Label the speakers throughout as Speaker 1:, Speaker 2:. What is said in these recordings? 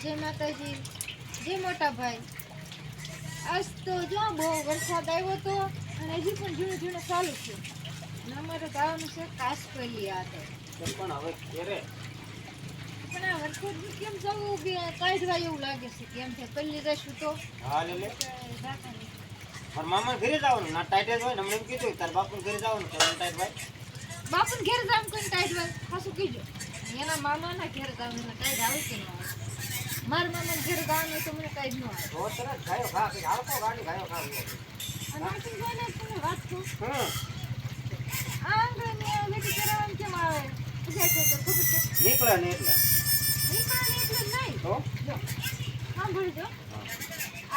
Speaker 1: જય માતાજી જય મોટા ભાઈ આજ તો જો બહુ વરસાદ આવ્યો હતો અને હજી પણ ઝીણું ઝીણું ચાલુ છે. અને અમારે ગાવાનું છે કાસપલી આટે
Speaker 2: પણ હવે ક્યારે
Speaker 1: પણ આ વરસાદનું કેમ જવું કે કાઢવા એવું લાગે છે કેમ છે પહેલી જઈશું તો.
Speaker 2: હા લે લે. પણ મામા ઘરે જવાનું ના ટાઈટ જ હોય હમણાં કીધું તાર બાપુ ઘરે જવાનું તો ટાઈટ ભાઈ.
Speaker 1: બાપુ ઘરે જવાનું કરીને ટાઈટ ભાઈ ખાસું કીજો. એના મામાના ઘરે જવાનું ટાઈટ આવે કે ના મારા મામાને ઘેર જવાનું તો મને ટાઈટ ન આવે.
Speaker 2: તો તરત ગાયો ખા કે આવતો ગાડી ગાયો ખા
Speaker 1: અને આથી જોઈને તમે વાત કહું
Speaker 2: હમ.
Speaker 1: આ આંગળીને લેટી કરાવવાનું કેમ આવે? પૂછાય છે તો ખબર છે?
Speaker 2: નીકળે ને એટલે.
Speaker 1: નીકળે એટલે નહીં.
Speaker 2: તો?
Speaker 1: જો સાંભળી જો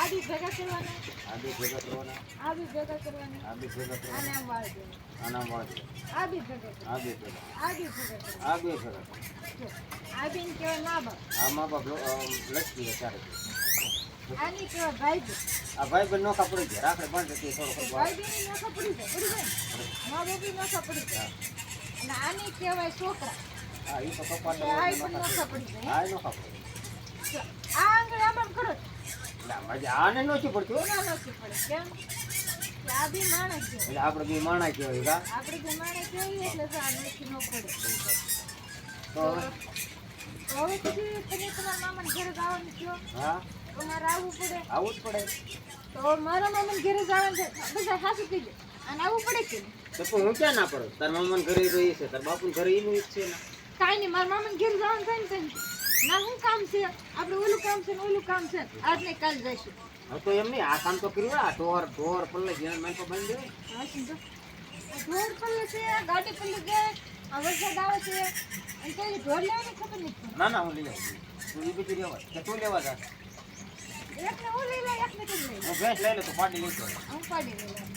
Speaker 1: આડી ભેગા કરવાના.
Speaker 2: આ ભેગા કરવાના.
Speaker 1: આ બી ભેગા કરવાના.
Speaker 2: આ બી ભેગા કરવાના.
Speaker 1: આના વાળ દે.
Speaker 2: આના વાળ
Speaker 1: દે. બી ભેગા કરવાના
Speaker 2: ભેગા
Speaker 1: આ ભેગા કરવાના
Speaker 2: ભેગા કરવાના.
Speaker 1: જો આ બીને કહેવાય મા બાપ.
Speaker 2: આ મા બાપ લો- અમ, લટકી ચારે.
Speaker 1: આની કહેવાય ભાઈ બી.
Speaker 2: આ ભાઈ બેન નોખા પડી ગયા. રાખડે બંધ હતી થોડો થોડો
Speaker 1: ભાઈ બીની નોખા પડી જાય પડી જાય ને? મા બાપ નોખા પડી જાય અને આની કહેવાય છોકરા.
Speaker 2: હા એ તો કપાટ
Speaker 1: આ નોખા પડી
Speaker 2: હા નોખા પડી
Speaker 1: આ આંગળી આમ કરો
Speaker 2: આ મજા આને નથી પડતી.
Speaker 1: ના કેમ? બી
Speaker 2: આપણે બી માણા કહેવાય કા?
Speaker 1: આપણે જમાણે જોઈએ એટલે તો આ નોખી ન પડે.
Speaker 2: તો હવે?
Speaker 1: પછી તમે તમારા મામાને ઘરે જવાનું છો
Speaker 2: હા?
Speaker 1: તો મારે આવવું પડે.
Speaker 2: આવું જ પડે.
Speaker 1: તો મારા મામાને ઘરે જવાનું છે. બધા હાસું કીધું અને આવવું પડે કે?
Speaker 2: તો પણ હું ક્યાં ના પડું? તાર મામાને ઘરે રહી છે તાર બાપુને ઘરે એનું જ છે ને.
Speaker 1: કાંઈ નહીં મારા મામાને ઘરે જવાનું થાય ને ના શું કામ છે? આપણે ઓલું કામ છે ને ઓલું કામ છે. આજ ને કાલ જઈશું.
Speaker 2: હવે તો એમ નહીં આ કામ તો કર્યું આ ઢોર ઢોર પલ્લે ગયા મેં તો બંધ દેવાય
Speaker 1: હા સમજો ઢોર પલ્લે છે ગાડી પલ્લે ગયા આ વરસાદ આવે છે. અને તો ઢોર લેવાની ખબર નથી.
Speaker 2: ના ના હું લઈ આવું. તું એ બીજી લેવા કે તું લેવા જા.
Speaker 1: એકને હું લઈ લઉં એકને તું લઈ લે
Speaker 2: હું ભેંસ લઈ લે તો પાડી લઈ જાઉં.
Speaker 1: હું પાડી લઈ લઉં